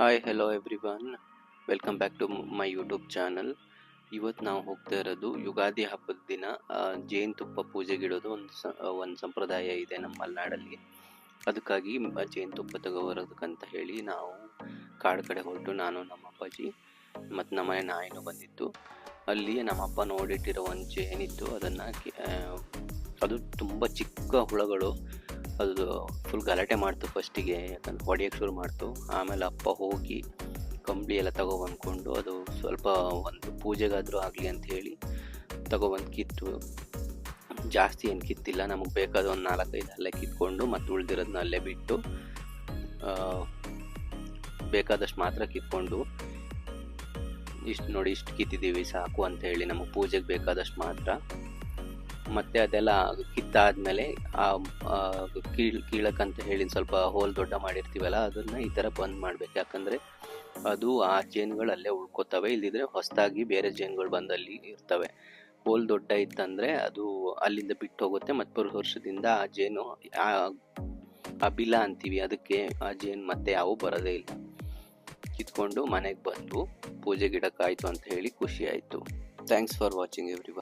Hi hello everyone welcome back to my YouTube channel ಇವತ್ತು ನಾವು ಹೋಗ್ತಾ ಇರೋದು ಯುಗಾದಿ ಹಬ್ಬದ ದಿನ. ಜೇನುತುಪ್ಪ ಪೂಜೆಗಿಡೋದು ಒಂದು ಸ ಒಂದು ಸಂಪ್ರದಾಯ ಇದೆ ನಮ್ಮ ಮಲೆನಾಡಲ್ಲಿ. ಅದಕ್ಕಾಗಿ ಜೇನುತುಪ್ಪ ತಗೋಬರೋದಕ್ಕಂತ ಹೇಳಿ ನಾವು ಕಾಡು ಕಡೆ ಹೊರಟು ನಾನು, ನಮ್ಮ ಅಪ್ಪಾಜಿ ಮತ್ತು ನಮ್ಮ ಮನೆ ನಾಯಿನೂ ಬಂದಿತ್ತು. ಅಲ್ಲಿ ನಮ್ಮ ಅಪ್ಪ ನೋಡಿಟ್ಟಿರೋ ಒಂದು ಜೇನಿತ್ತು. ಅದನ್ನು ಅದು ತುಂಬ ಚಿಕ್ಕ ಹುಳಗಳು. ಅದು ಫುಲ್ ಗಲಾಟೆ ಮಾಡ್ತು ಫಸ್ಟಿಗೆ ಯಾಕಂದ್ರೆ ಹೊಡೆಯೋಕ್ಕೆ ಶುರು ಮಾಡ್ತು. ಆಮೇಲೆ ಅಪ್ಪ ಹೋಗಿ ಕಂಬಳಿ ಎಲ್ಲ ತಗೊಬಂದ್ಕೊಂಡು ಅದು ಸ್ವಲ್ಪ ಒಂದು ಪೂಜೆಗಾದರೂ ಆಗಲಿ ಅಂತ ಹೇಳಿ ತಗೊಬಂದು ಕಿತ್ತು. ಜಾಸ್ತಿ ಏನು ಕಿತ್ತಿಲ್ಲ, ನಮಗೆ ಬೇಕಾದ ಒಂದು ನಾಲ್ಕೈದು ಅಲ್ಲೇ ಕಿತ್ಕೊಂಡು ಮತ್ತು ಉಳಿದಿರೋದನ್ನ ಅಲ್ಲೇ ಬಿಟ್ಟು ಬೇಕಾದಷ್ಟು ಮಾತ್ರ ಕಿತ್ಕೊಂಡು, ಇಷ್ಟು ನೋಡಿ ಇಷ್ಟು ಕಿತ್ತಿದ್ದೀವಿ ಸಾಕು ಅಂತ ಹೇಳಿ ನಮಗೆ ಪೂಜೆಗೆ ಬೇಕಾದಷ್ಟು ಮಾತ್ರ ಮತ್ತೆ ಅದೆಲ್ಲ ಕಿತ್ತಾದ್ಮೇಲೆ ಆ ಕೀಳ್, ಕೀಳಕ್ಕಂತ ಹೇಳಿ ಸ್ವಲ್ಪ ಹೋಲ್ ದೊಡ್ಡ ಮಾಡಿರ್ತೀವಲ್ಲ, ಅದನ್ನ ಈ ಥರ ಬಂದ್ ಮಾಡ್ಬೇಕು. ಯಾಕಂದ್ರೆ ಅದು ಆ ಜೇನುಗಳು ಅಲ್ಲೇ ಉಳ್ಕೋತವೆ ಇಲ್ಲದಿದ್ರೆ ಹೊಸದಾಗಿ ಬೇರೆ ಜೇನುಗಳು ಬಂದಲ್ಲಿ ಇರ್ತವೆ. ಹೋಲ್ ದೊಡ್ಡ ಇತ್ತಂದ್ರೆ ಅದು ಅಲ್ಲಿಂದ ಬಿಟ್ಟು ಹೋಗುತ್ತೆ ಮತ್ತೆ ಬರೋ ವರ್ಷದಿಂದ ಆ ಜೇನು ಆ ಆ ಬಿಲ ಅಂತೀವಿ, ಅದಕ್ಕೆ ಆ ಜೇನು ಮತ್ತೆ ಯಾವೂ ಬರೋದೇ ಇಲ್ಲ. ಕಿತ್ಕೊಂಡು ಮನೆಗೆ ಬಂದು ಪೂಜೆ ಗಿಡಕ್ಕಾಯಿತು ಅಂತ ಹೇಳಿ ಖುಷಿ ಆಯ್ತು. Thanks for watching every